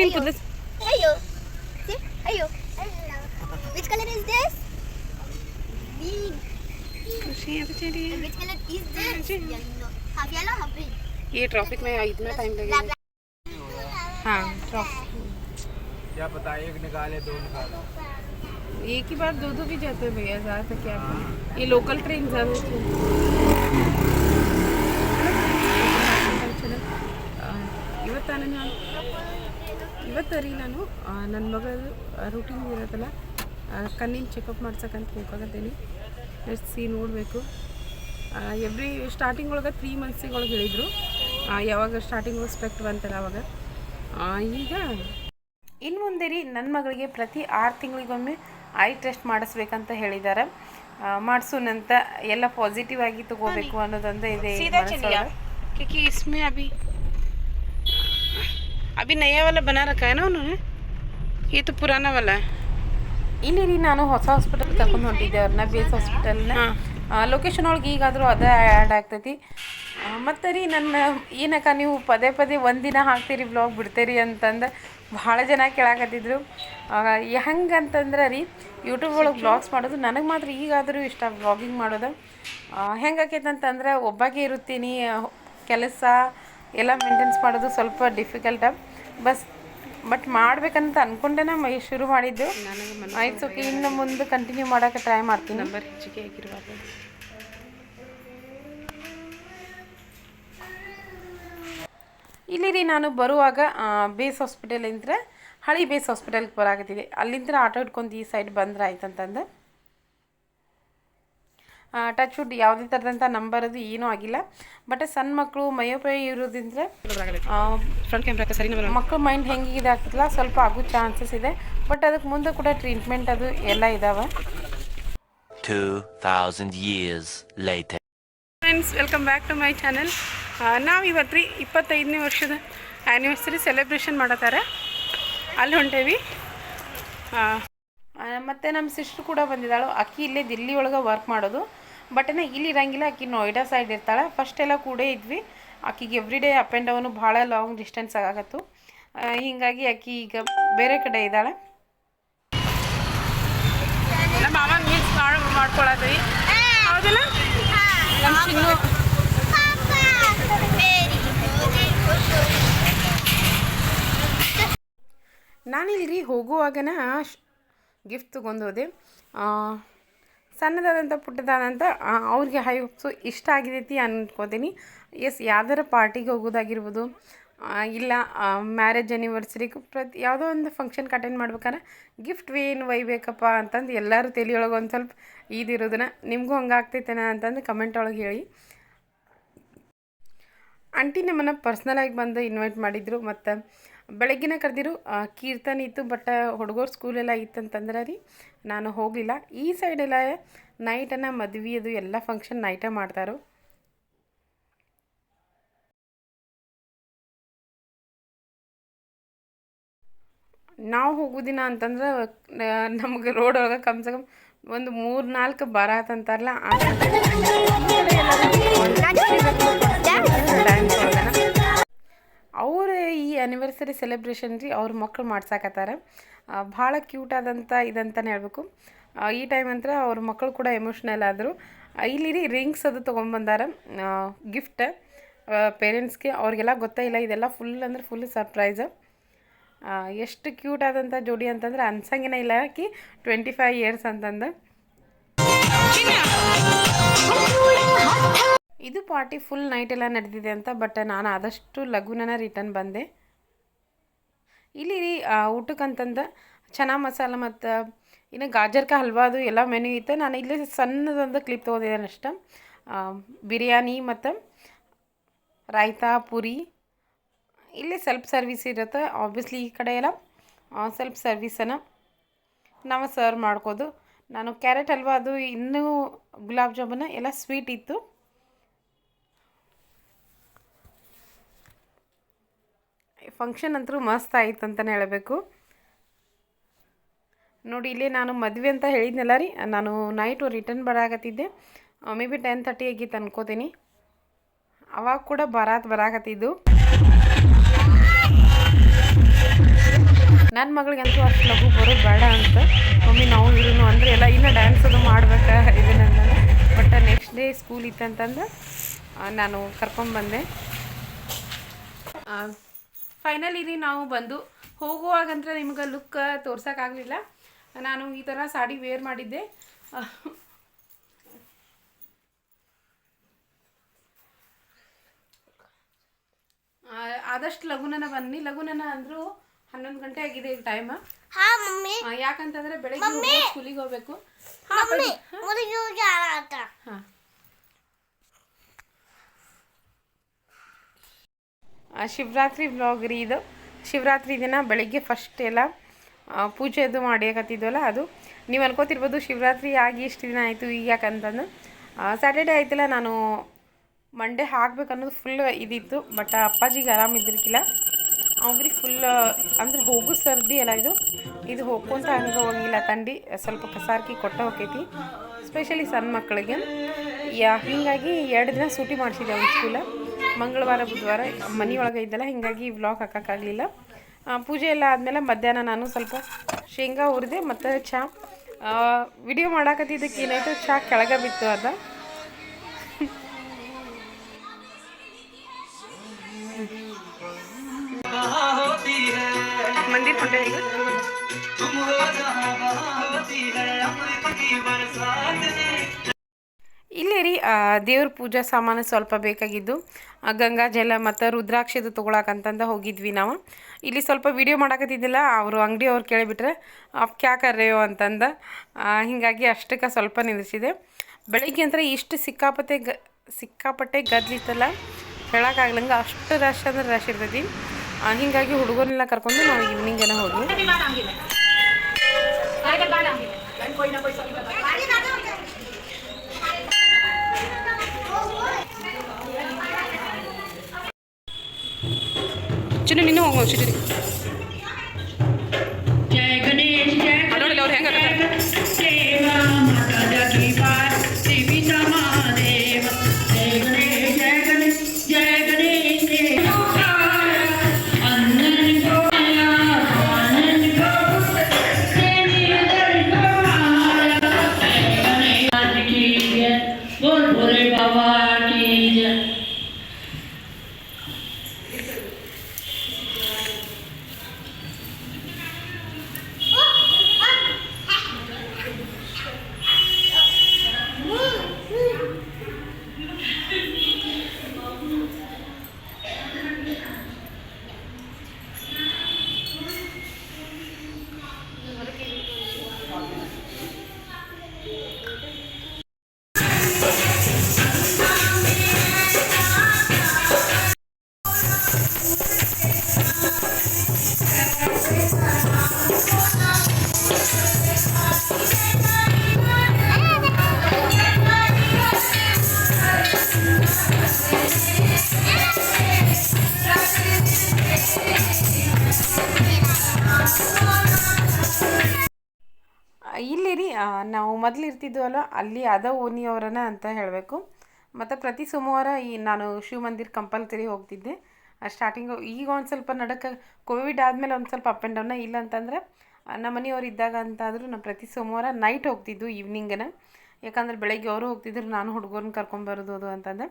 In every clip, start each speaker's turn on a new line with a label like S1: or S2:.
S1: nail polish. Which color is this?
S2: ये traffic में इतना टाइम लगेगा। हाँ
S3: क्या बताए एक निकाले दो निकाले।
S2: एक ही बार दो दो भी जाते हैं भैया ज़्यादा क्या ये लोकल ट्रेन ज़्यादा चलो। ये बताने ಇವತ್ತು ರೀ ನಾನು ನನ್ನ ಮಗಳದು ರೂಟೀನ್ ಇರೋದಲ್ಲ ಕಣ್ಣಿನ ಚೆಕಪ್ ಮಾಡ್ಸಕ್ಕಂತ ಹೋಗ್ತೀನಿ ನೆಕ್ಸ್ಟ್ ಸಿ ನೋಡಬೇಕು. ಎವ್ರಿ ಸ್ಟಾರ್ಟಿಂಗ್ ಒಳಗೆ ತ್ರೀ ಮಂತ್ಸಿಗೆ ಒಳಗೆ ಹೇಳಿದರು. ಯಾವಾಗ ಸ್ಟಾರ್ಟಿಂಗ್ ಒಳಗೆ ಸ್ಪೆಕ್ಟ್ ಬಂತಲ್ಲ ಅವಾಗ. ಈಗ ಇನ್ನು ಮುಂದೆ ರೀ ನನ್ನ ಮಗಳಿಗೆ ಪ್ರತಿ ಆರು ತಿಂಗಳಿಗೊಮ್ಮೆ ಐ ಟೆಸ್ಟ್ ಮಾಡಿಸ್ಬೇಕಂತ ಹೇಳಿದ್ದಾರೆ ಮಾಡಿಸೋನಂತ ಎಲ್ಲ ಪಾಸಿಟಿವ್ ಆಗಿ ತಗೋಬೇಕು ಅನ್ನೋದೊಂದೇ ಇದೆ अभी अभी नया वाला बना रखा है ना उन्होंने ये तो पुराना वाला है ಇಲ್ಲಿ ರೀ ನಾನು ಹೊಸ ಹಾಸ್ಪಿಟಲ್ ಕರ್ಕೊಂಡು ಹೊಂಟಿದ್ದೆ ಅವ್ರನ್ನ ಬೇಸ್ ಹಾಸ್ಪಿಟಲ್ನ ಲೊಕೇಶನ್ ಒಳಗೆ ಈಗಾದರೂ ಅದೇ ಆ್ಯಡ್ ಆಗ್ತೈತಿ ಆ, ಮತ್ತೆ ರೀ ನನ್ನ ಏನಕ್ಕ ನೀವು ಪದೇ ಪದೇ ಒಂದಿನ ಹಾಕ್ತೀರಿ ಬ್ಲಾಗ್ ಬಿಡ್ತೀರಿ ಅಂತಂದು ಭಾಳ ಜನ ಕೇಳಾಕತ್ತಿದ್ರು ಹೆಂಗಂತಂದ್ರೆ ರೀ ಯೂಟ್ಯೂಬ್ ಒಳಗೆ ಬ್ಲಾಗ್ಸ್ ಮಾಡೋದು ನನಗೆ ಮಾತ್ರ ಈಗಾದರೂ ಇಷ್ಟ ಬ್ಲಾಗಿಂಗ್ ಮಾಡೋದು ಹೆಂಗಾಕೈತೆ ಅಂತಂದ್ರೆ ಒಬ್ಬಾಗೆ ಇರುತ್ತೀನಿ ಕೆಲಸ ಎಲ್ಲ ಮೇಂಟೆನ್ಸ್ ಮಾಡೋದು ಸ್ವಲ್ಪ ಡಿಫಿಕಲ್ಟ ಬಸ್ ಬಟ್ ಮಾಡ್ಬೇಕಂತ ಅನ್ಕೊಂಡೆ ಮೈ ಶುರು ಮಾಡಿದ್ದು. ಆಯ್ತು ಓಕೆ ಇನ್ನು ಮುಂದೆ ಕಂಟಿನ್ಯೂ ಮಾಡೋಕೆ ಟ್ರೈ ಮಾಡ್ತೀನಿ. ನಂಬರ್ ಹೆಚ್ಚಿಗೆ ಆಗಿರುವಾಗ. ಇಲ್ಲಿ ರೀ ನಾನು ಬರುವಾಗ ಬೇಸ್ ಹಾಸ್ಪಿಟಲ್ ಇಂದ್ರೆ ಹಳಿ ಬೇಸ್ ಹಾಸ್ಪಿಟಲ್ಗೆ ಬರಾಕತ್ತಿದೆ ಅಲ್ಲಿಂದ ಆಟೋ ಇಟ್ಕೊಂಡು ಈ ಸೈಡ್ ಬಂದ್ರೆ ಆಯ್ತಂತಂದು. ಟಚ್ ವುಡ್ ಯಾವುದೇ ಥರದಂಥ ನಂಬರ್ ಅದು ಏನೂ ಆಗಿಲ್ಲ. ಬಟ್ ಸಣ್ಣ ಮಕ್ಕಳು ಮಯೋಪಯ ಇರೋದ್ರಿಂದ ಮಕ್ಕಳ ಮೈಂಡ್ ಹೆಂಗೆ ಇದಾಗ್ತದಲ್ಲ ಸ್ವಲ್ಪ ಆಗೋ ಚಾನ್ಸಸ್ ಇದೆ. ಬಟ್ ಅದಕ್ಕೆ ಮುಂದೆ ಕೂಡ ಟ್ರೀಟ್ಮೆಂಟ್ ಅದು ಎಲ್ಲ ಇದಾವೆ.
S4: 2,000 years later.
S5: Friends welcome back to my channel ನಾವು ಇವತ್ತು ರೀ ಇಪ್ಪತ್ತೈದನೇ ವರ್ಷದ ಆ್ಯನಿವರ್ಸರಿ ಸೆಲೆಬ್ರೇಷನ್ ಮಾಡತ್ತಾರೆ. ಅಲ್ಲಿ ಹೊಂಟೇವಿ.
S2: ಮತ್ತೆ ನಮ್ಮ ಸಿಸ್ಟ್ರು ಕೂಡ ಬಂದಿದ್ದಾಳು. ಅಕ್ಕಿ ಇಲ್ಲೇ ದಿಲ್ಲಿ ಒಳಗೆ ವರ್ಕ್ ಮಾಡೋದು. ಬಟ್ ಏನ ಇಲ್ಲಿ ಇರಂಗಿಲ್ಲ. ಆಕಿ ನೋಯ್ಡಾ ಸೈಡ್ ಇರ್ತಾಳೆ. ಫಸ್ಟ್ ಎಲ್ಲ ಕೂಡೇ ಇದ್ವಿ. ಆಕಿಗೆ every day up and down ಭಾಳ ಲಾಂಗ್ ಡಿಸ್ಟೆನ್ಸ್ ಆಗತ್ತು. ಹೀಗಾಗಿ ಆಕಿ ಈಗ ಬೇರೆ ಕಡೆ ಇದ್ದಾಳೆ.
S5: ನಮ್ಮ ಮಾಮ ಮೀನ್ಸ್ ಮಾಡಿ ಮಾಡ್ಕೊಳತ್ತೀವಿ ಹೌದಿಲ್ಲ? ನಮ್ಮ ಚಿನ್ನು.
S1: Papa.
S2: ನಾನಿಲ್ರಿ ಹೋಗುವಾಗನ ಗಿಫ್ಟ್ ತೊಗೊಂಡು ಹೋದೆ. ಆ, ಸಣ್ಣದಾದಂಥ ಪುಟ್ಟದಾದಂಥ ಅವ್ರಿಗೆ ಹೈ ಹೋಪ್ಸು ಇಷ್ಟ ಆಗಿದೈತಿ ಅಂದ್ಕೋತೀನಿ ಎಸ್ ಯಾವ್ದಾರ ಪಾರ್ಟಿಗೆ ಹೋಗೋದಾಗಿರ್ಬೋದು ಇಲ್ಲ ಮ್ಯಾರೇಜ್ ಆ್ಯನಿವರ್ಸರಿಗೆ ಪ್ರತಿ, ಯಾವುದೋ ಒಂದು ಫಂಕ್ಷನ್ಗೆ ಅಟೆಂಡ್ ಮಾಡ್ಬೇಕಾದ್ರೆ ಗಿಫ್ಟ್ ಏನು ಒಯ್ಬೇಕಪ್ಪ ಅಂತಂದು ಎಲ್ಲರೂ ತಲೆಯೊಳಗೆ ಒಂದು ಸ್ವಲ್ಪ ಇದಿರೋದನ್ನ ನಿಮಗೂ ಹಂಗೆ ಆಗ್ತೈತೇನ ಅಂತಂದು ಕಮೆಂಟ್ ಒಳಗೆ ಹೇಳಿ. ಆಂಟಿ ನಮ್ಮನ್ನು ಪರ್ಸ್ನಲಾಗಿ ಬಂದು ಇನ್ವೈಟ್ ಮಾಡಿದ್ರು, ಮತ್ತು ಬೆಳಗ್ಗಿನ ಕರೆದಿರು ಕೀರ್ತನ ಇತ್ತು ಬಟ್ ಹುಡುಗರು ಸ್ಕೂಲೆಲ್ಲ ಇತ್ತಂತಂದ್ರೆ ರೀ, ನಾನು ಹೋಗಲಿಲ್ಲ. ಈ ಸೈಡೆಲ್ಲ ನೈಟನ್ನು ಮದುವೆ ಅದು ಎಲ್ಲ ಫಂಕ್ಷನ್ ನೈಟೇ ಮಾಡ್ತಾರೋ. ನಾವು ಹೋಗೋ ದಿನ ಅಂತಂದ್ರೆ ನಮ್ಗೆ ರೋಡ್ ಒಳಗೆ ಕಮ್ ಸೆ ಕಮ್ ಒಂದು ಮೂರು ನಾಲ್ಕು ಬರ ಅಂತಾರಲ್ಲ, ಆ ಡ್ಯಾನ್ಸ್ ಒಳಗನ ಅವ್ರ ಈ ಆ್ಯನಿವರ್ಸರಿ ಸೆಲೆಬ್ರೇಷನ್ ರೀ ಅವ್ರ ಮಕ್ಕಳು ಮಾಡ್ಸಾಕತ್ತಾರ. ಭಾಳ ಕ್ಯೂಟ್ ಆದಂಥ ಇದಂತಲೇ ಹೇಳಬೇಕು. ಈ ಟೈಮ್ ಅಂತ ಅವ್ರ ಮಕ್ಕಳು ಕೂಡ ಎಮೋಷ್ನಲ್ ಆದರು. ಇಲ್ಲಿ ರೀ ರಿಂಗ್ಸ್ ಅದು ತೊಗೊಂಬಂದಾರ. ಗಿಫ್ಟ್ ಪೇರೆಂಟ್ಸ್ಗೆ ಅವ್ರಿಗೆಲ್ಲ ಗೊತ್ತೇ ಇಲ್ಲ, ಇದೆಲ್ಲ ಫುಲ್ ಅಂದ್ರೆ ಫುಲ್ ಸರ್ಪ್ರೈಸ್ ಎಷ್ಟು ಕ್ಯೂಟ್ ಆದಂಥ ಜೋಡಿ ಅಂತಂದ್ರೆ ಅನ್ಸಂಗಿನ ಇಲ್ಲ, ಆಕಿ ಟ್ವೆಂಟಿ ಫೈವ್ ಇಯರ್ಸ್ ಅಂತಂದು ಇದು ಪಾರ್ಟಿ ಫುಲ್ ನೈಟ್ ಎಲ್ಲ ನಡೆದಿದೆ ಅಂತ ಬಟ್ ನಾನು ಆದಷ್ಟು ಲಘುನನ ರಿಟರ್ನ್ ಬಂದೆ. ಇಲ್ಲಿ ಊಟಕ್ಕಂತಂದು ಚೆನ್ನ ಮಸಾಲ ಮತ್ತು ಇನ್ನು ಗಾಜರ್ಕ ಹಲ್ವಾ ಅದು ಎಲ್ಲ ಮೆನು ಇತ್ತು. ನಾನು ಇಲ್ಲಿ ಸಣ್ಣದೊಂದು ಕ್ಲಿಪ್ ತೊಗೊಂಡಿದ್ದೇನೆ ಅಷ್ಟ. ಬಿರಿಯಾನಿ ಮತ್ತು ರಾಯ್ತಾ ಪುರಿ. ಇಲ್ಲಿ ಸೆಲ್ಫ್ ಸರ್ವಿಸ್ ಇರುತ್ತೆ ಆಬ್ವಿಯಸ್ಲಿ ಈ ಕಡೆ ಎಲ್ಲ ಸೆಲ್ಫ್ ಸರ್ವಿಸನ್ನು ನಾವು ಸರ್ವ್ ಮಾಡ್ಕೋದು. ನಾನು ಕ್ಯಾರೆಟ್ ಹಲ್ವಾ ಅದು ಇನ್ನೂ ಗುಲಾಬ್ ಜಾಮೂನ ಎಲ್ಲ ಸ್ವೀಟ್ ಇತ್ತು. ಫಂಕ್ಷನ್ ಅಂತೂ ಮಸ್ತ್ ಆಯ್ತು ಅಂತಲೇ ಹೇಳಬೇಕು. ನೋಡಿ, ಇಲ್ಲಿ ನಾನು ಮದುವೆ ಅಂತ ಹೇಳಿದ್ನಲ್ಲ ರೀ, ನಾನು ನೈಟು ರಿಟರ್ನ್ ಬರಾಕತ್ತಿದ್ದೆ ಮೇ ಬಿ ಟೆನ್ ತರ್ಟಿ ಆಗಿತ್ತು ಅನ್ಕೋತೀನಿ. ಅವಾಗ ಕೂಡ ಬರಾತ್ ಬರಾಕತ್ತಿದ್ದು. ನನ್ನ ಮಗಳಿಗಂತೂ ಅಷ್ಟು ಲಘು ಬರೋದು ಬೇಡ ಅಂತ. ಮಮ್ಮಿ ನಾವು ಇರೋನು ಅಂದರೆ ಎಲ್ಲ ಇನ್ನೂ ಡ್ಯಾನ್ಸ್ ಅದು ಮಾಡ್ಬೇಕಾ ಇದನ್ನಂತ ಬಟ್ ನೆಕ್ಸ್ಟ್ ಡೇ ಸ್ಕೂಲ್ ಇತ್ತಂತಂದು ನಾನು ನಾನು ಕರ್ಕೊಂಡ್ಬಂದೆ ಫೈನಲಿ ನಾವು ಬಂದು ಹೋಗುವಾಗಂತ್ರ ನಿಮ್ಗೆ ಲುಕ್ ತೋರ್ಸೋಕ್ಕಾಗಲಿಲ್ಲ ನಾನು ಈ ತರ ಸಾಡಿ ವೇರ್ ಮಾಡಿದ್ದೆ. ಆದಷ್ಟು ಲಗುನನ ಬನ್ನಿ. ಲಗುನನ ಅಂದ್ರು ಹನ್ನೊಂದು ಗಂಟೆ ಆಗಿದೆ ಈಗ ಟೈಮ್ ಯಾಕಂತಂದ್ರೆ ಬೆಳಗ್ಗೆ ಸ್ಕೂಲಿಗೆ ಹೋಗ್ಬೇಕು. ಹಾ. ಶಿವರಾತ್ರಿ ಬ್ಲಾಗ್ ರೀ ಇದು. ಶಿವರಾತ್ರಿ ದಿನ ಬೆಳಗ್ಗೆ ಫಸ್ಟ್ ಎಲ್ಲ ಪೂಜೆದು ಮಾಡಿಯಕತ್ತಿದ್ವಲ್ಲ ಅದು. ನೀವು ಅನ್ಕೋತಿರ್ಬೋದು ಶಿವರಾತ್ರಿ ಆಗಿ ಇಷ್ಟು ದಿನ ಆಯಿತು ಈಗ ಯಾಕಂತಂದು. ಸ್ಯಾಟರ್ಡೇ ಆಯ್ತಲ್ಲ ನಾನು ಮಂಡೇ ಹಾಕ್ಬೇಕು ಅನ್ನೋದು ಫುಲ್ ಇದಿತ್ತು ಬಟ್ ಅಪ್ಪಾಜಿಗೆ ಆರಾಮಿದ್ದಿರ್ಕಿಲ್ಲ ಅವ್ರಿಗೆ ಫುಲ್ ಅಂದ್ರೆ ಹೋಗು ಸರ್ದಿ ಎಲ್ಲ ಇದು. ಇದು ಹೋಗ್ಕೊಂತ ಹಂಗೆ ಹೋಗಿಲ್ಲ ತಂಡಿ, ಸ್ವಲ್ಪ ಕಸಾರ್ಕಿ ಕೊಟ್ಟ ಹೋಗೈತಿ ಸ್ಪೆಷಲಿ ಸಣ್ಣ ಮಕ್ಕಳಿಗೆ. ಯಾ, ಹೀಗಾಗಿ ಎರಡು ದಿನ ಸೂಟಿ ಮಾಡಿಸಿದೆ ಅವ್ನ ಸ್ಕೂಲ ಮಂಗಳವಾರ, ಬುಧವಾರ ಮನೆಯೊಳಗೆ ಇದ್ದಲ್ಲ, ಹೀಗಾಗಿ ವ್ಲಾಗ್ ಹಾಕೋಕ್ಕಾಗಲಿಲ್ಲ. ಪೂಜೆ ಎಲ್ಲ ಆದಮೇಲೆ ಮಧ್ಯಾಹ್ನ ನಾನು ಸ್ವಲ್ಪ ಶೇಂಗಾ ಹುರಿದೆ ಮತ್ತು ಚಹಾ ವಿಡಿಯೋ ಮಾಡಾಕತ್ತಿದ್ದಕ್ಕೆ ಏನಾಯಿತು? ಚಹಾ ಕೆಳಗೆ ಬಿತ್ತು ಅದ. ಮಂದಿ ರೀ ದೇವ್ರ ಪೂಜಾ ಸಾಮಾನು ಸ್ವಲ್ಪ ಬೇಕಾಗಿದ್ದು ಗಂಗಾ ಜಲ ಮತ್ತು ರುದ್ರಾಕ್ಷಿದು ತೊಗೊಳಕಂತಂದು ಹೋಗಿದ್ವಿ ನಾವು ಇಲ್ಲಿ ಸ್ವಲ್ಪ ವಿಡಿಯೋ ಮಾಡಾಕತ್ತಿದ್ದಿಲ್ಲ ಅವರು ಅಂಗಡಿ ಅವ್ರು ಕೇಳಿಬಿಟ್ರೆ ಅಪ್ ಕ್ಯಾ ಅಂತಂದ ಹೀಗಾಗಿ ಅಷ್ಟಕ್ಕೆ ಸ್ವಲ್ಪ ನಿಲ್ಲಿಸಿದೆ ಬೆಳಿಗ್ಗೆ ಅಂದ್ರೆ ಇಷ್ಟು ಸಿಕ್ಕಾಪಟ್ಟೆ ಗ ಸಿಕ್ಕಾಪಟ್ಟೆ ಗದ್ಲಿತ್ತಲ್ಲ ಹೇಳೋಕ್ಕಾಗ್ಲಂಗೆ ಅಷ್ಟು ರಶ್ ಅಂದ್ರೆ ರಶ್ ಇರ್ತೈತಿ ಹೀಗಾಗಿ ಹುಡುಗರನ್ನೆಲ್ಲ ಕರ್ಕೊಂಡು ನಾವು ಈವ್ನಿಂಗ್ ಏನೋ ಹೋದ್ವಿ
S5: ಚಿನ್ನು ನೀನು ಹೋಗೋ ಚಿಡಿ
S2: ನಾವು ಮೊದಲು ಇರ್ತಿದ್ವಲ್ಲ ಅಲ್ಲಿ ಅದ ಓಣಿಯವರನ ಅಂತ ಹೇಳಬೇಕು. ಮತ್ತು ಪ್ರತಿ ಸೋಮವಾರ ಈ ನಾನು ಶಿವ ಮಂದಿರ ಕಂಪಲ್ಸರಿ ಹೋಗ್ತಿದ್ದೆ. ಸ್ಟಾರ್ಟಿಂಗು ಈಗ ಒಂದು ಸ್ವಲ್ಪ ನಡಕ್ಕೆ ಕೋವಿಡ್ ಆದಮೇಲೆ ಒಂದು ಸ್ವಲ್ಪ ಅಪ್ ಆ್ಯಂಡ್ ಡೌನ ಇಲ್ಲ ಅಂತಂದ್ರೆ ನಮ್ಮ ಮನೆಯವ್ರು ಇದ್ದಾಗ ಅಂತಾದರೂ ನಾನು ಪ್ರತಿ ಸೋಮವಾರ ನೈಟ್ ಹೋಗ್ತಿದ್ದು ಈವ್ನಿಂಗನ ಯಾಕಂದ್ರೆ ಬೆಳಗ್ಗೆ ಅವರು ಹೋಗ್ತಿದ್ರು, ನಾನು ಹುಡುಗರನ್ನ ಕರ್ಕೊಂಬರೋದು ಅದು, ಅಂತಂದ್ರೆ.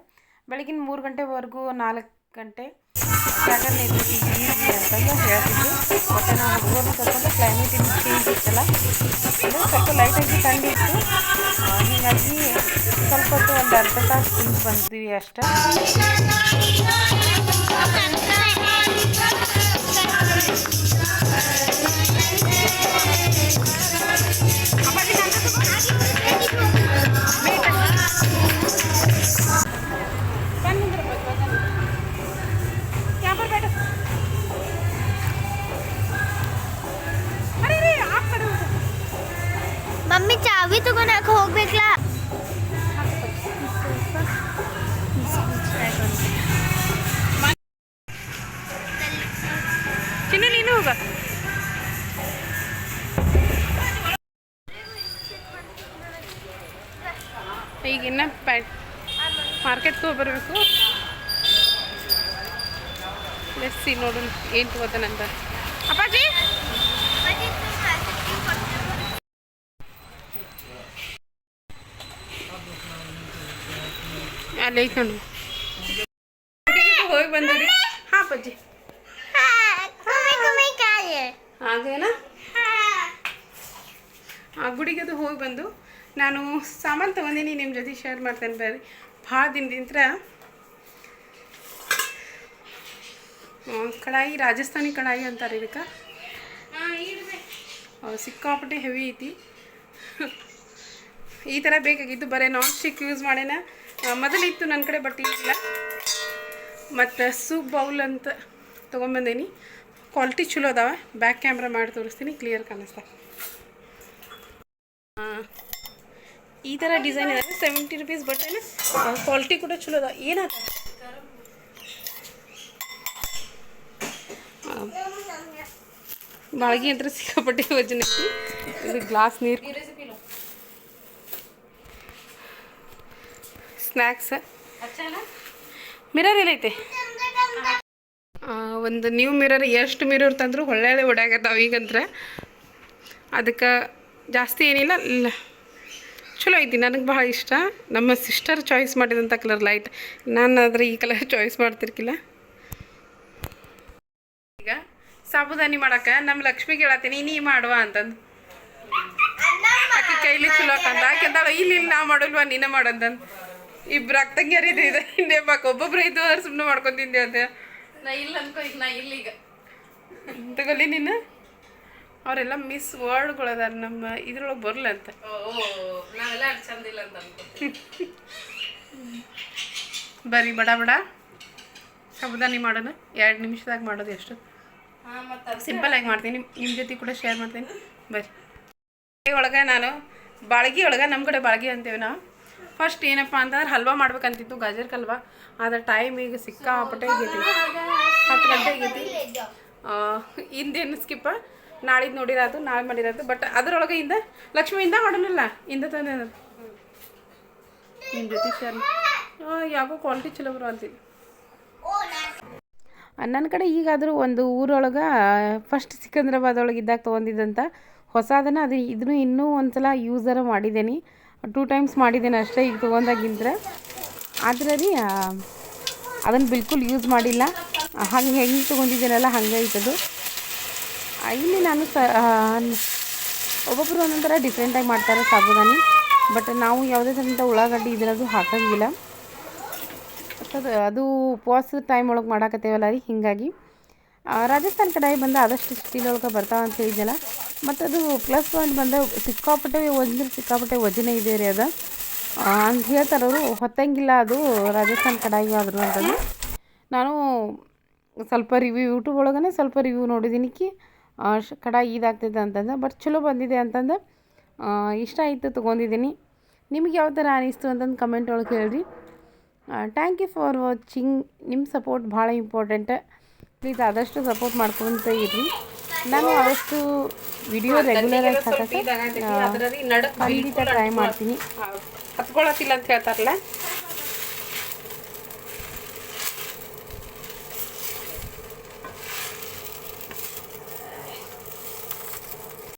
S2: ಬೆಳಗಿನ ಮೂರು ಗಂಟೆವರೆಗೂ ನಾಲ್ಕು ಗಂಟೆ ಜಾಗರಣೆ ಇರ್ತೈತಿ ಈಸಿ ಅಂತಂದು ಹೇಳ್ತಿದ್ರು. ಮತ್ತು ನಾವು ಹುಡುಗರನ್ನ ಕರ್ಕೊಂಡು ಕ್ಲೈಮೇಟ್ ಇನ್ನು ಚೇಂಜ್ ಇತ್ತಲ್ಲ? ಅಂದರೆ ಸ್ವಲ್ಪ ಲೈಟಾಗಿ ಆ, ಹೀಗಾಗಿ ಸ್ವಲ್ಪ ಹೊತ್ತು ಒಂದು ಅರ್ಧ ತಾಸು ತಿಂದು ಬಂದ್ವಿ ಅಷ್ಟೇ.
S5: ಚಿನ್ನ ನೀನು ಹೋಗ. ಈಗ ಇನ್ನ ಪ್ಯಾಟ್ ಮಾರ್ಕೆಟ್ಗೆ ಹೋಗ್ಬರ್ಬೇಕು. ಲೆಸ್ಸಿ ಏನು ತಗೋತಾನಂತ ಅಪ್ಪಾಜಿ?
S2: ಅಲ್ಲಿ ಐತೆ ನೋಡಿ ಹೋಗಿ ಬಂದ್ರಿ ಹಾಂ
S1: ಅಪ್ಪಾಜಿ.
S2: ಹಾಗೇನಾ? ಆ ಗುಡಿಗದು ಹೋಗಿ ಬಂದು ನಾನು ಸಾಮಾನು ತೊಗೊಂಡಿನಿ ನಿಮ್ಮ ಜೊತೆ ಶೇರ್ ಮಾಡ್ತೇನೆ ಬರ್ರಿ. ಭಾಳ ದಿನದಿಂದ ಕಡಾಯಿ ರಾಜಸ್ಥಾನಿ ಕಡಾಯಿ ಅಂತಾರೆ ಇದಕ್ಕೆ. ಸಿಕ್ಕಾಪಟ್ಟೆ ಹೆವಿ ಐತಿ. ಈ ಥರ ಬೇಕಾಗಿತ್ತು ಬರೀ ನಾನ್ ಸ್ಟಿಕ್ ಯೂಸ್ ಮಾಡೇನ. ಮೊದಲಿತ್ತು ನನ್ನ ಕಡೆ ಬಟ್ಟೆ ಇಲ್ಲ. ಮತ್ತು ಸೂಪ್ ಬೌಲ್ ಅಂತ ತೊಗೊಂಬಂದೇನಿ ಕ್ವಾಲಿಟಿ ಚಲೋ ಅದಾವೆ ಬ್ಯಾಕ್ ಕ್ಯಾಮ್ರಾ ಮಾಡಿ ತೋರಿಸ್ತೀನಿ ಕ್ಲಿಯರ್ ಕಾಣಿಸ್ತಾ ಈ ಥರ ಡಿಸೈನ್ ಇದೆ ಸೆವೆಂಟಿ ರುಪೀಸ್ ಬಟ್ಟೆನ ಕ್ವಾಲಿಟಿ ಕೂಡ ಚಲೋ ಅದಾವೆ ಏನಾದ ಬಾಳ್ಗಿ ಅಂತ ಸಿಕ್ಕಾಪಟ್ಟೆ ವಜನ ಐತಿ ಇದು ಗ್ಲಾಸ್ ನೀರು ಸ್ನ್ಯಾಕ್ಸ್ ಮಿರರ್ ಎಲ್ಲೈತೆ ಆ, ಒಂದು ನ್ಯೂ ಮಿರರ್ ಎಷ್ಟು ಮಿರರ್ ತಂದರೂ ಒಳ್ಳೆಯದೇ ಓಡಾಗತ್ತಾವೆ ಈಗಂದ್ರೆ ಅದಕ್ಕೆ ಜಾಸ್ತಿ ಏನಿಲ್ಲ ಚಲೋ ಐತಿ, ನನಗೆ ಭಾಳ ಇಷ್ಟ. ನಮ್ಮ ಸಿಸ್ಟರ್ ಚಾಯ್ಸ್ ಮಾಡಿದಂಥ ಕಲರ್ ಲೈಟ್ ನಾನು ಆದರೆ ಈ ಕಲರ್ ಚಾಯ್ಸ್ ಮಾಡ್ತಿರ್ಕಿಲ್ಲ. ಈಗ ಸಾಬುದಾನಿ ಮಾಡಕ್ಕೆ ನಮ್ಮ ಲಕ್ಷ್ಮಿಗೆ ಹೇಳತ್ತೀನಿ, ನೀ ಮಾಡುವ ಅಂತಂದು. ಆಕೆ ಕೈಲಿ ಚಲೋ ಆಕಂತ ಆಕೆ ಇಲ್ಲಿ ಇಲ್ಲಿ ನಾ ಮಾಡಲ್ವಾ, ನೀನೇ ಮಾಡಂತಂದು ಇಬ್ರು ಅಕ್ಕಂಗ್ಯಾರ ಇದು. ಇದೆ ಹಿಂದೆ ಬಾಕ? ಒಬ್ಬೊಬ್ರು ಇದ್ದು ಅವ್ರು ಸುಮ್ಮನೆ ಮಾಡ್ಕೊತಿದ್ದೆ ಅಂತ
S5: ನಾ ಇಲ್ಲ ಅನ್ಕೋ ಈಗ ನಾ
S2: ತಗೊಳ್ಳಿ ನೀನು. ಅವರೆಲ್ಲ ಮಿಸ್ ವರ್ಡ್ಗಳದಾರ ನಮ್ಮ ಇದ್ರೊಳಗೆ ಬರಲ್ಲ ಅಂತ.
S5: ಓ ನಾವೆಲ್ಲ ಅಷ್ಟ್ ಚಂದ ಇಲ್ಲ ಅಂತ ಅನ್ಕೋತೀವಿ
S2: ಬರೀ ಬಡ ಬಡ. ಸಾಬುದಾನಿ ಮಾಡೋಣ. ಎರಡು ನಿಮಿಷದಾಗ ಮಾಡೋದು ಎಷ್ಟು? ಸಿಂಪಲ್ ಆಗಿ ಮಾಡ್ತೀನಿ. ನಿಮ್ಮ ಜೊತೆ ಕೂಡ ಶೇರ್ ಮಾಡ್ತೀನಿ. ಬರ್ರಿ ಒಳಗೆ ನಾನು ಬಾಳ್ಗಿ ಒಳಗೆ ನಮ್ಮ ಕಡೆ ಬಾಳ್ಗಿ ಅಂತೀವಿ ನಾವು. ಫಸ್ಟ್ ಏನಪ್ಪ ಅಂತಂದ್ರೆ ಹಲ್ವಾ ಮಾಡ್ಬೇಕಂತಿತ್ತು ಗಾಜರ್ ಹಲ್ವಾ ಆದ್ರೆ ಟೈಮ್ ಈಗ ಸಿಕ್ಕಾಪಟ್ಟೆ ಆಗೈತಿ. ಹತ್ತು ಗಂಟೆ ಆಗೈತಿ. ಹಿಂದೇನು ಸ್ಕಿಪ್ಪ ನಾಳಿದ್ದು ನೋಡಿರೋದು, ನಾಳೆ ಮಾಡಿರೋದು ಬಟ್ ಅದರೊಳಗೆ ಇಂದ ಲಕ್ಷ್ಮಿಯಿಂದ ಮಾಡೋಣಲ್ಲ ಇಂದ ತಂದೆ ನಿಮ್ಮ ಜೊತೆ ಸರ್ ಯಾಕೋ ಕ್ವಾಲಿಟಿ ಚಲೋ ಬರುವಂತೀವಿ ನನ್ನ ಕಡೆ ಈಗಾದರೂ ಒಂದು ಊರೊಳಗೆ ಫಸ್ಟ್ ಸಿಕಂದ್ರಾಬಾದ್ ಒಳಗೆ ಇದ್ದಾಗ ತೊಗೊಂಡಿದ್ದಂಥ ಹೊಸದನ್ನು ಅದು ಇದನ್ನು ಇನ್ನೂ ಒಂದು ಸಲ ಯೂಸರ ಮಾಡಿದ್ದೀನಿ ಟೂ ಟೈಮ್ಸ್ ಮಾಡಿದ್ದೇನೆ ಅಷ್ಟೇ, ಈಗ ತೊಗೊಂಡಾಗಿಂದ್ರೆ. ಆದರೆ ರೀ ಅದನ್ನು ಬಿಲ್ಕುಲ್ ಯೂಸ್ ಮಾಡಿಲ್ಲ. ಹಂಗೆ ಹೆಂಗೆ ತೊಗೊಂಡಿದ್ದೀನಲ್ಲ ಹಂಗೆ ಐತದು ಇಲ್ಲಿ ನಾನು ಸ ಒಬ್ಬೊಬ್ಬರು ಒಂದೊಂಥರ ಡಿಫ್ರೆಂಟಾಗಿ ಮಾಡ್ತಾರೆ, ಸಾಬುದಾನಿ. ಬಟ್ ನಾವು ಯಾವುದೇ ಥರದ ಉಳ್ಳಾಗಡ್ಡಿ ಇದರದು ಹಾಕಂಗಿಲ್ಲ. ಅದು ಅದು ಉಪವಾಸ ಟೈಮ್ ಒಳಗೆ ಮಾಡಾಕತ್ತೇವಲ್ಲ ರೀ, ಹೀಗಾಗಿ. ರಾಜಸ್ಥಾನ ಕಡೆ ಬಂದು ಆದಷ್ಟು ಸ್ಟೀಲ್ ಒಳಗೆ ಬರ್ತಾವ ಅಂತ ಹೇಳಿದ್ನಲ್ಲ ಮತ್ತು ಅದು ಪ್ಲಸ್ ಪಾಯಿಂಟ್ ಬಂದ ಸಿಕ್ಕಾಪಟ್ಟೆ ವಜನ ಸಿಕ್ಕಾಪಟ್ಟೆ ವಜನ ಇದೆ ರೀ ಅದು. ಅಂತ ಹೇಳ್ತಾರವರು ಹೊತ್ತಂಗಿಲ್ಲ ಅದು, ರಾಜಸ್ಥಾನ್ ಕಡಾಯಿ ಆದರು ಅಂತಂದು. ನಾನು ಸ್ವಲ್ಪ ರಿವ್ಯೂ ಯೂಟ್ಯೂಬ್ ಒಳಗನೆ ಸ್ವಲ್ಪ ರಿವ್ಯೂ ನೋಡಿದ್ದೀನಿ ಕಿ ಕಡಾಯಿ ಇದಾಗ್ತೈತೆ ಅಂತಂದು. ಬಟ್ ಚಲೋ ಬಂದಿದೆ ಅಂತಂದು. ಇಷ್ಟ ಆಯಿತು ತೊಗೊಂಡಿದ್ದೀನಿ ನಿಮ್ಗೆ ಯಾವ ಥರ ಅನಿಸ್ತು ಅಂತಂದು ಕಮೆಂಟ್ ಒಳಗೆ ಹೇಳ್ರಿ. ಥ್ಯಾಂಕ್ ಯು ಫಾರ್ ವಾಚಿಂಗ್ ನಿಮ್ಮ ಸಪೋರ್ಟ್ ಭಾಳ ಇಂಪಾರ್ಟೆಂಟ್ ಪ್ಲೀಸ್ ಆದಷ್ಟು ಸಪೋರ್ಟ್ ಮಾಡ್ಕೊತ ಇರ್ರಿ. ನಾನು ಆದಷ್ಟು ವಿಡಿಯೋ ರೆಗ್ಯುಲರ್ ಆಗಿ uh,
S1: ಟ್ರೈ ಮಾಡ್ತೀನಿ.
S2: ಹತ್ಕೊಳತಿಲ್ಲ ಅಂತ ಹೇಳ್ತಾರಲ್ಲ?